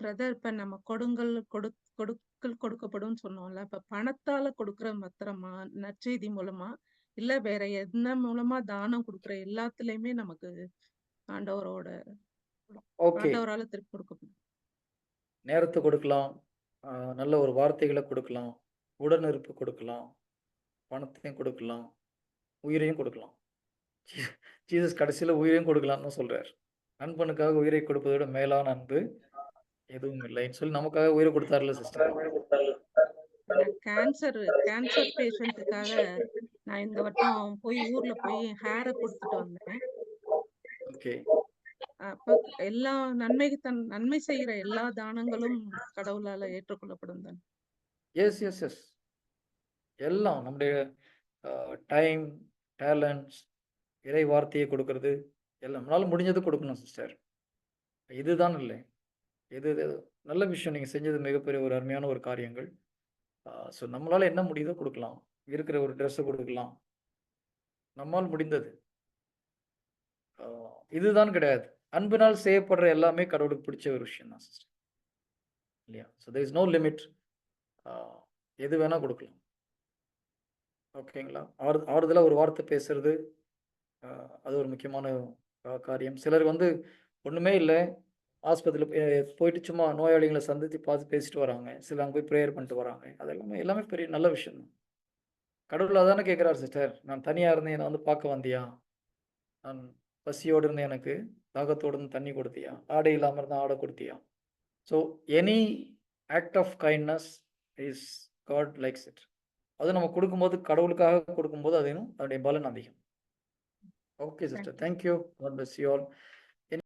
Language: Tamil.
பிரதர் இப்ப நம்ம கொடுங்கல் கொடு கொடுக்கல் கொடுக்கப்படும் சொன்னோம்ல இப்ப பணத்தால கொடுக்கிற மாத்திரமா நற்செய்தி மூலமா இல்ல வேற என்ன மூலமா தானம் கொடுக்கிற எல்லாத்துலயுமே நமக்கு ஆண்டவரோட ஆண்டவரால திருப்பி கொடுக்கப்படும். நேரத்தை கொடுக்கலாம். நல்ல ஒரு வார்த்தைகளை கொடுக்கலாம். உடனிருப்பு கொடுக்கலாம். பணத்தையும் கொடுக்கலாம். உயிரையும் கொடுக்கலாம். ஜீசஸ் கடைசியில் உயிரையும் கொடுக்கலாம்னு சொல்றார். நண்பனுக்காக உயிரை கொடுப்பதை விட மேலான அன்பு எதுவும் இல்லைன்னு சொல்லி நமக்காக உயிரை கொடுத்தாருல சிஸ்டர் கேன்சர் கேன்சர் பேஷண்ட்டுக்காக நான் இந்த வட்டம் போய் ஊர்ல போய் ஹேரை கொடுத்துட்டு வந்தேன். ஓகே அப்ப எல்லா நன்மை தன் நன்மை செய்யற எல்லா தானங்களும் கடவுளால ஏற்றுக்கொள்ளப்படும் தான். எஸ் எஸ் எஸ் எல்லாம் நம்முடைய டைம் டேலண்ட்ஸ் இறை வார்த்தையை கொடுக்கறது எல்லாம் நம்மளால முடிஞ்சது கொடுக்கணும் சிஸ்டர் இதுதான் இல்லை. இது நல்ல விஷயம். நீங்கள் செஞ்சது மிகப்பெரிய ஒரு அருமையான ஒரு காரியங்கள். ஸோ நம்மளால் என்ன முடியுதோ கொடுக்கலாம். இருக்கிற ஒரு ட்ரெஸ்ஸை கொடுக்கலாம். நம்மால் முடிந்தது. இதுதான் கிடையாது. அன்பினால் செய்யப்படுற எல்லாமே கடவுளுக்கு பிடிச்ச ஒரு விஷயம் தான் சிஸ்டர் இல்லையா? So there is no limit எது வேணால் கொடுக்கலாம். ஓகேங்களா ஆறு ஆறுதலாக ஒரு வார்த்தை பேசுறது அது ஒரு முக்கியமான காரியம். சிலர் வந்து ஒன்றுமே இல்லை. ஆஸ்பத்திரியில் போயிட்டு சும்மா நோயாளிகளை சந்தித்து பார்த்து பேசிட்டு வராங்க. சில அங்கே போய் ப்ரேயர் பண்ணிட்டு வராங்க. அது எல்லாமே எல்லாமே பெரிய நல்ல விஷயம் தான். கடவுள் அதானே கேட்குறாரு சிஸ்டர் நான் தனியாக இருந்தேன் என்னை வந்து பார்க்க வந்தியா? நான் பசியோடு இருந்தேன் எனக்கு தாகத்தோடு இருந்து தண்ணி கொடுத்தியா? ஆடை இல்லாமல் இருந்தால் ஆடை கொடுத்தியா? So any act of kindness is God likes it அது நம்ம கொடுக்கும்போது கடவுளுக்காக கொடுக்கும்போது அது இன்னும் அதனுடைய பலன் அதிகம். Okay sister thank you God bless you all